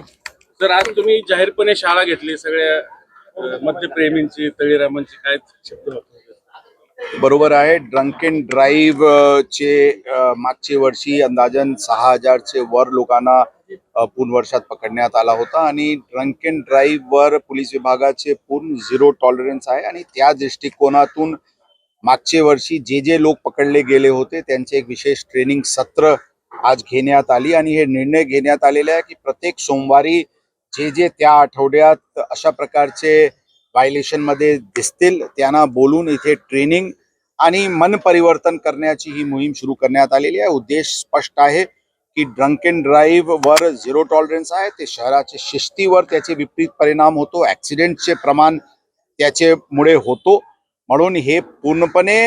Sir आज तुम्ही जाहीरपणे शाळा घेतली सगळ्या मध्यप्रेमींची तळीरामांची काय शब्द बरोबर आहे. ड्रंक अँड ड्राईव्ह चे मागचे वर्षी अंदाजन सहा हजारचे वर लोकांना पूर्ण वर्षात पकडण्यात आला होता आणि ड्रंक अँड ड्राईव्ह वर पोलीस विभागाचे पूर्ण झिरो टॉलरन्स आहे आणि त्या दृष्टिकोनातून मागचे वर्षी जे जे लोक पकडले गेले होते त्यांचे एक विशेष ट्रेनिंग सत्र आज घेण्यात आली आणि हे निर्णय घेण्यात आलेले आहे की प्रत्येक सोमवारी जे जे त्या आठवड्यात अशा प्रकारचे व्हायलेशनमध्ये दिसतील त्यांना बोलून इथे ट्रेनिंग आणि मन परिवर्तन करण्याची ही मोहीम सुरू करण्यात आलेली आहे. उद्देश स्पष्ट आहे की ड्रंक अँड ड्राईव्ह वर झिरो टॉलरन्स आहे. ते शहराच्या शिस्तीवर त्याचे विपरीत परिणाम होतो. ऍक्सिडेंटचे प्रमाण त्याच्यामुळे होतो. म्हणून हे पूर्णपणे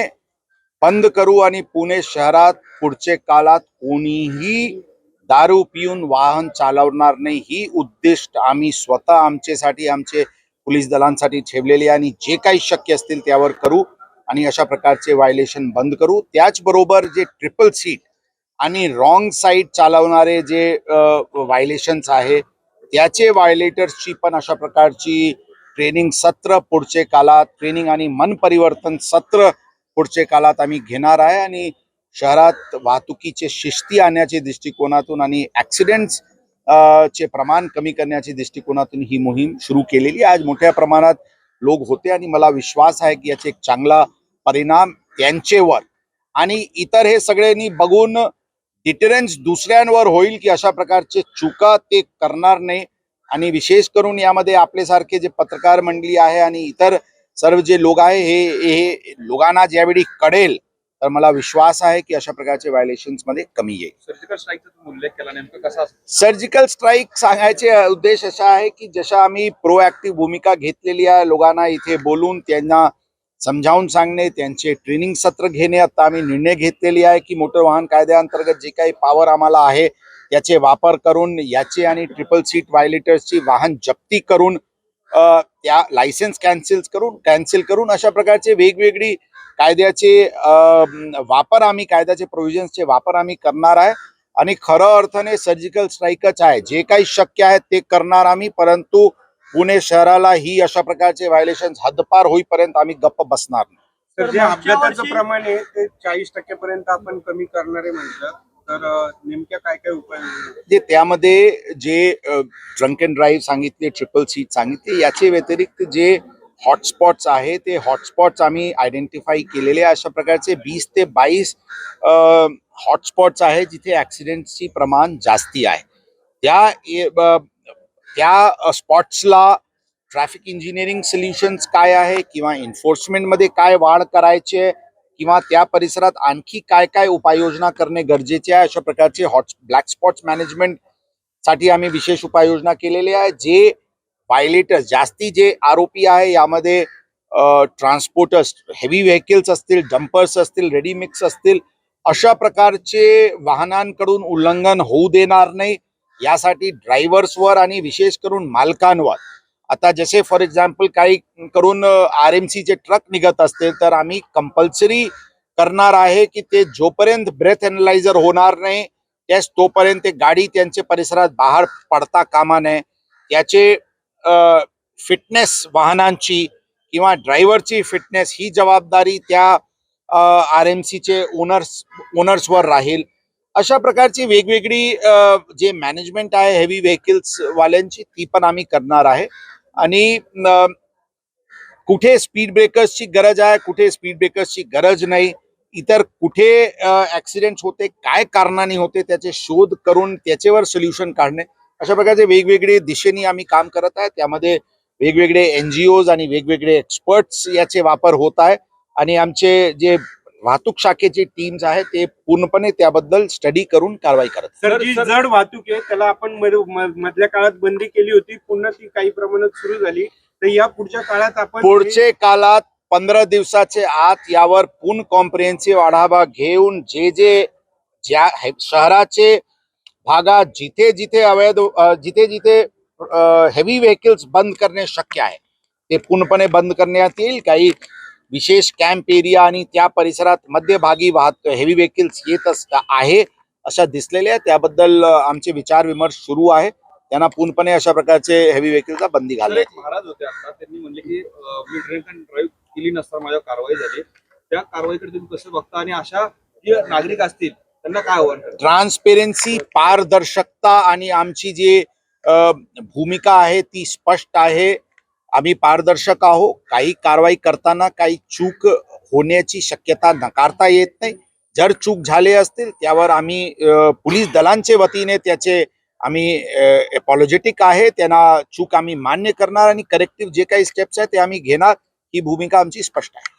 बंद करू आणि पुणे शहरात पुढच्या काळात कोणीही दारू पिऊन वाहन चालवणार नाही. ही उद्दिष्ट आम्ही स्वतः आमच्यासाठी आमचे पोलीस दलांसाठी ठेवलेले आणि जे काही शक्य असतील त्यावर करू आणि अशा प्रकारचे व्हायलेशन बंद करू. त्याचबरोबर जे ट्रिपल सीट आणि रॉंग साईड चालवणारे जे व्हायलेशन्स आहे त्याचे व्हायलेटर्सची पण अशा प्रकारची ट्रेनिंग सत्र पुढचे काळात ट्रेनिंग आणि मन परिवर्तन सत्र पुढचे काळात आम्ही घेणार आहे आणि शहरात वाहतुकीचे शिस्ती आणण्याच्या दृष्टिकोनातून आणि ऍक्सिडेंट्स चे प्रमाण कमी करण्याच्या दृष्टिकोनातून ही मोहीम सुरू केलेली आहे. आज मोठ्या प्रमाणात लोक होते आणि मला विश्वास आहे की याचे एक चांगला परिणाम त्यांचेवर आणि इतर हे सगळ्यांनी बघून डिटरन्स दुसऱ्यांवर होईल की अशा प्रकारचे चुका ते करणार नाही आणि विशेष करून यामध्ये आपल्यासारखे जे पत्रकार मंडळी आहे आणि इतर सर्व जे लोक आहे हे हे लोकांना ज्यावेळी कळेल तर मला विश्वास आहे की अशा प्रकारचे व्हायलेशन्समध्ये कमी येईल. सर्जिकल स्ट्राईकचा उल्लेख केला नेमकं कसा असतो? सर्जिकल स्ट्राईक सांगायचे उद्देश असा आहे की जशा आम्ही प्रोएक्टिव्ह भूमिका घेतलेली आहे लोकांना इथे बोलून त्यांना समजावून सांगणे त्यांचे ट्रेनिंग सत्र घेणे आता आम्ही निर्णय घेतलेली आहे की मोटर वाहन कायद्याअंतर्गत जे काही पॉवर आम्हाला आहे याचे वापर करून याचे आणि ट्रिपल सीट व्हायलेटर्सची वाहन जप्ती करून त्या लायसन्स कॅन्सल करून कॅन्सल करून अशा प्रकारचे वेगवेगळी कायद्याचे वापर आम्ही कायद्याचे प्रोव्हिजन्सचे वापर आम्ही करणार आहे. आणि खरं अर्थाने सर्जिकल स्ट्राईकच आहे. जे काही शक्य आहे ते करणार आम्ही परंतु पुणे शहराला ही अशा प्रकारचे व्हायलेशन हद्दपार होईपर्यंत आम्ही गप्प बसणार नाही. तर जे अपघाताचं प्रमाण आहे ते चाळीस टक्क्यापर्यंत आपण कमी करणारे म्हटलं. तर नेमक्या काय काय उपाय म्हणजे त्यामध्ये जे ड्रंक अँड ड्राईव्ह सांगितले ट्रिपल सीट सांगितले याचे व्यतिरिक्त जे हॉटस्पॉट्स आहे ते हॉटस्पॉट्स आम्ही आयडेंटिफाय केलेले अशा प्रकारचे. वीस ते बावीस हॉटस्पॉट्स आहे जिथे ॲक्सिडेंटची प्रमाण जास्ती आहे. त्या ए- त्या स्पॉट्सला ट्रॅफिक इंजिनिअरिंग सोल्युशन्स काय आहे किंवा एन्फोर्समेंटमध्ये काय वाढ करायचे किंवा त्या परिसरात आणखी काय काय उपाययोजना करणे गरजेचे आहे? अशा प्रकारचे हॉट ब्लॅक स्पॉट्स मॅनेजमेंटसाठी आम्ही विशेष उपाययोजना केलेली आहे जे व्हायलेटर्स जास्ती जे आरोपी आहे यामध्ये ट्रान्सपोर्टर्स हेवी व्हेकल्स असतील डंपर्स असतील रेडीमिक्स असतील अशा प्रकारचे वाहनांकडून उल्लंघन होऊ देणार नाही. यासाठी ड्रायव्हर्सवर आणि विशेष करून मालकांवर आता जसे फॉर एक्झाम्पल काही करून आर एम सीचे ट्रक निघत असतील तर आम्ही कंपल्सरी करणार आहे की ते जोपर्यंत ब्रेथ अनालायझर होणार नाही त्याच तोपर्यंत ते गाडी त्यांच्या परिसरात बाहेर पडता कामा नये. त्याचे फिटनेस वाहनांची किंवा ड्रायव्हरची फिटनेस ही जबाबदारी त्या आर एम सीचे ओनर्स ओनर्सवर राहील. अशा प्रकारची वेगवेगळी जे मॅनेजमेंट आहे हेवी व्हेकल्स वाल्यांची ती पण आम्ही करणार आहे. आणि कुठे स्पीड ब्रेकर्सची गरज आहे कुठे स्पीड ब्रेकर्सची गरज नाही इतर कुठे ऍक्सिडेंट होते काय कारणाने होते त्याचे शोध करून त्याच्यावर सोल्युशन काढणे. अशा प्रकारचे वेगवेगळे दिशेने आम्ही काम करत आहे. त्यामध्ये वेगवेगळे एन जी ओज आणि वेगवेगळे एक्सपर्ट्स याचे वापर होत आहे. आणि आमचे जे वाहतूक शाखेचे टीम्स आहे ते पूर्णपणे त्याबद्दल स्टडी करून कारवाई करत. तर जी जड वाहतूक आहे त्याला आपण मधल्या काळात बंदी केली होती पुन्हा ती काही प्रमाणात सुरू झाली तर या पुढच्या काळात आपण पुढचे काळात पंधरा दिवसाचे आत यावर पूर्ण कॉम्प्रिहेन्सिव्ह आढावा घेऊन जे जे ज्या शहराचे भागात जिथे जिथे अवैध जिथे जिथे हेवी व्हेकल्स बंद करणे शक्य आहे ते पूर्णपणे बंद करण्यात येईल काही विशेष कॅम्प एरिया आणि त्या परिसरात मध्यभागी वाहत हेवी व्हेकल्स येत असता आहे अशा दिसलेल्या आहे. त्याबद्दल आमचे विचार विमर्श सुरू आहे. त्यांना पूर्णपणे अशा प्रकारचे हेवी व्हेकलचा बंदी एक महाराज होते आता. त्यांनी म्हणले की मी ड्रिंक अँड ड्राईव्ह केली नसता माझ्यावर कारवाई झाली. त्या कारवाईकडे तुम्ही कसं बघता? आणि अशा जे नागरिक असतील त्यांना काय आव्हान ट्रान्सपेरन्सी पारदर्शकता आणि आमची जी भूमिका आहे ती स्पष्ट आहे. आम्ही पारदर्शक आहो काही कारवाई करताना काही चूक होण्याची शक्यता नकारता येत नाही. जर चूक झाले असतील त्यावर आम्ही पोलीस दलांचे वतीने त्याचे आम्ही एपॉलॉजेटिक आहे. त्यांना चूक आम्ही मान्य करणार आणि करेक्टिव्ह जे काही स्टेप्स आहेत ते आम्ही घेणार. ही भूमिका आमची स्पष्ट आहे.